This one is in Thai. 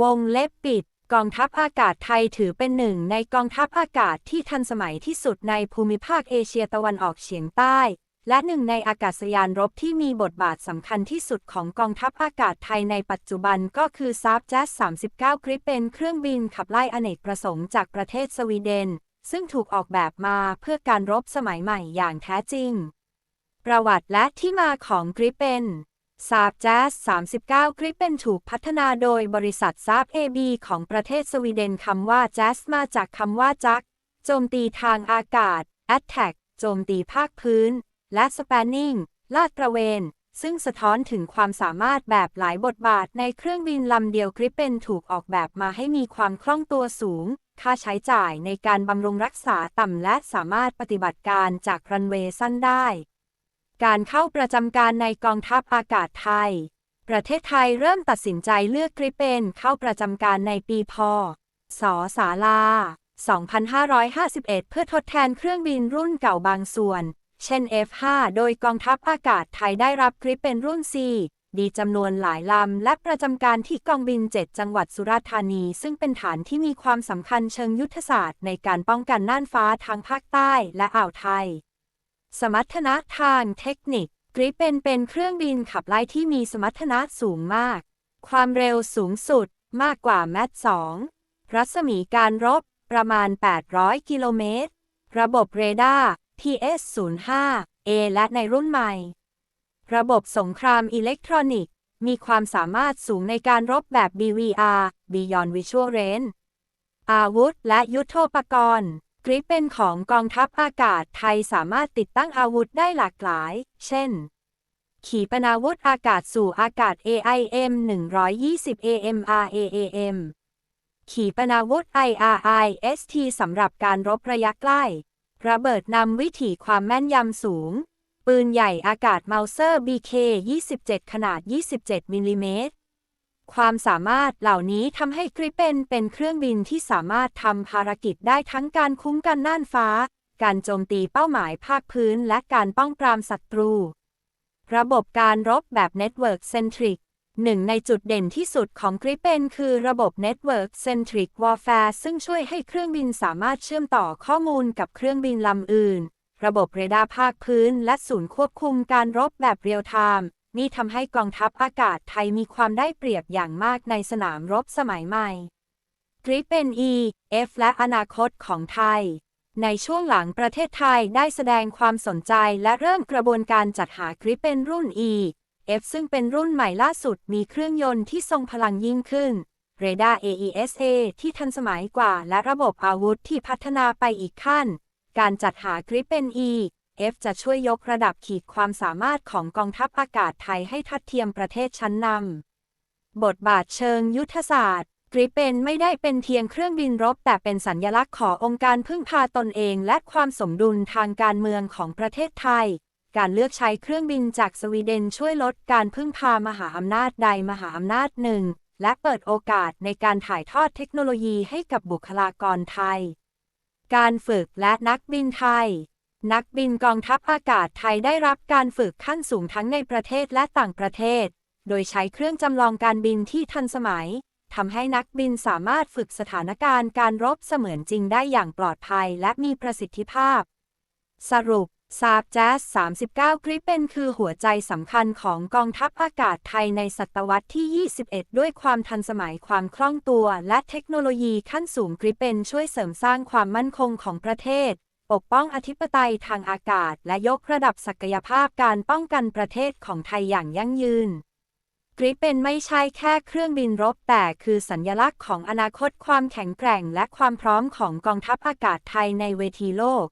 วงเล็บปิด กองทัพอากาศไทยถือเป็นหนึ่งในกองทัพอากาศที่ทันสมัยที่สุดในภูมิภาคเอเชียตะวันออกเฉียงใต้ และหนึ่งในอากาศยานรบที่มีบทบาทสำคัญที่สุดของกองทัพอากาศไทยในปัจจุบันก็คือซาบแจ๊ส39กริปเป็นเครื่องบินขับไล่อเนกประสงค์จากประเทศสวีเดน ซึ่งถูกออกแบบมาเพื่อการรบสมัยใหม่อย่างแท้จริง ประวัติและที่มาของกริปเป็น ซาบแจ๊ส39กริปเป็นถูกพัฒนาโดยบริษัทซาบเอบีของประเทศสวีเดนคำว่าแจ๊สมาจากคำว่าจัก โจมตีทางอากาศ attack โจมตีภาคพื้น และ spanning ลาดตระเวน ซึ่งสะท้อนถึงความสามารถแบบหลายบทบาทในเครื่องบินลำเดียวกริปเป็นถูกออกแบบมาให้มีความคล่องตัวสูง ค่าใช้จ่ายในการบำรุงรักษาต่ำและสามารถปฏิบัติการจากรันเวย์สั้นได้ การเข้าประจำการในกองทัพอากาศไทย ประเทศไทยเริ่มตัดสินใจเลือกกริปเป็นเข้าประจำการในปีพศสาลา 2551 เพื่อทดแทนเครื่องบินรุ่นเก่าบางส่วน เช่น F5 โดยกองทัพอากาศไทยได้รับกริปเป็นรุ่น C ดีจำนวนหลายลำ และประจำการที่กองบิน 7 จังหวัดสุราษฎร์ธานี ซึ่งเป็นฐานที่มีความสำคัญเชิงยุทธศาสตร์ในการป้องกันน่านฟ้าทางภาคใต้และอ่าวไทย สมรรถนะทางเทคนิคกริปเป็นเป็นเครื่องบินขับไล่ที่มีสมรรถนะสูงมาก ความเร็วสูงสุดมากกว่าแมท2รัศมีการรบประมาณ 800 กิโลเมตร ระบบเรดาร์ PS05A และในรุ่นใหม่ ระบบสงครามอิเล็กทรอนิกส์มีความสามารถสูงในการรบแบบ BVR Beyond Visual Range อาวุธและยุทโธปกรณ์ กริปเป็นของกองทัพอากาศไทยสามารถติดตั้งอาวุธได้หลากหลาย เช่น ขีปนาวุธอากาศสู่อากาศ AIM 120 AMRAAM ขีปนาวุธ IRIST สำหรับการรบระยะใกล้ ระเบิดนำวิถีความแม่นยำสูง ปืนใหญ่อากาศเมาเซอร์ BK 27 ขนาด 27 มิลลิเมตร ความสามารถเหล่านี้ทำให้กริปเปนเป็นเครื่องบินที่สามารถทำภารกิจได้ทั้งการคุ้มกันน่านฟ้า การโจมตีเป้าหมายภาคพื้น และการป้องปรามศัตรู ระบบการรบแบบ Network Centric หนึ่งในจุดเด่นที่สุดของกริปเปนคือระบบ Network Centric Warfare ซึ่งช่วยให้เครื่องบินสามารถเชื่อมต่อข้อมูลกับเครื่องบินลำอื่น ระบบเรดาร์ภาคพื้น และศูนย์ควบคุมการรบแบบเรียลไทม์ นี่ทำให้กองทัพอากาศไทยมีความได้เปรียบอย่างมากในสนามรบสมัยใหม่กริปเป็น E F และอนาคตของไทย ในช่วงหลังประเทศไทยได้แสดงความสนใจและเริ่มกระบวนการจัดหากริปเป็นรุ่น E F ซึ่งเป็นรุ่นใหม่ล่าสุดมีเครื่องยนต์ที่ทรงพลังยิ่งขึ้น เรดาร์ AESA ที่ทันสมัยกว่าและระบบอาวุธที่พัฒนาไปอีกขั้น การจัดหากริปเป็น E F จะช่วยยกระดับขีดความสามารถของกองทัพอากาศไทยให้ทัดเทียมประเทศชั้นนำ บทบาทเชิงยุทธศาสตร์กริปเปนไม่ได้เป็นเพียงเครื่องบินรบ แต่เป็นสัญญลักษณ์ขององค์การพึ่งพาตนเอง และความสมดุลทางการเมืองของประเทศไทย การเลือกใช้เครื่องบินจากสวีเดนช่วยลดการพึ่งพามหาอำนาจใดมหาอำนาจหนึ่ง และเปิดโอกาสในการถ่ายทอดเทคโนโลยีให้กับบุคลากรไทย การฝึกและนักบินไทย นักบินกองทัพอากาศไทยได้รับการฝึกขั้นสูงทั้งในประเทศและต่างประเทศ โดยใช้เครื่องจำลองการบินที่ทันสมัย ทำให้นักบินสามารถฝึกสถานการณ์การรบเสมือนจริงได้อย่างปลอดภัยและมีประสิทธิภาพ สรุปซาบแจ๊ส39 กริปเป็นคือหัวใจสำคัญของกองทัพอากาศไทยในศตวรรษที่ 21 ด้วยความทันสมัยความคล่องตัว และเทคโนโลยีขั้นสูงกริปเป็นช่วยเสริมสร้างความมั่นคงของประเทศ ปกป้องอธิปไตยทางอากาศ และยกระดับศักยภาพการป้องกันประเทศของไทยอย่างยั่งยืนกริปเป็นไม่ใช่แค่เครื่องบินรบแต่คือสัญญลักษณ์ของอนาคตความแข็งแกร่ง และความพร้อมของกองทัพอากาศไทยในเวทีโลก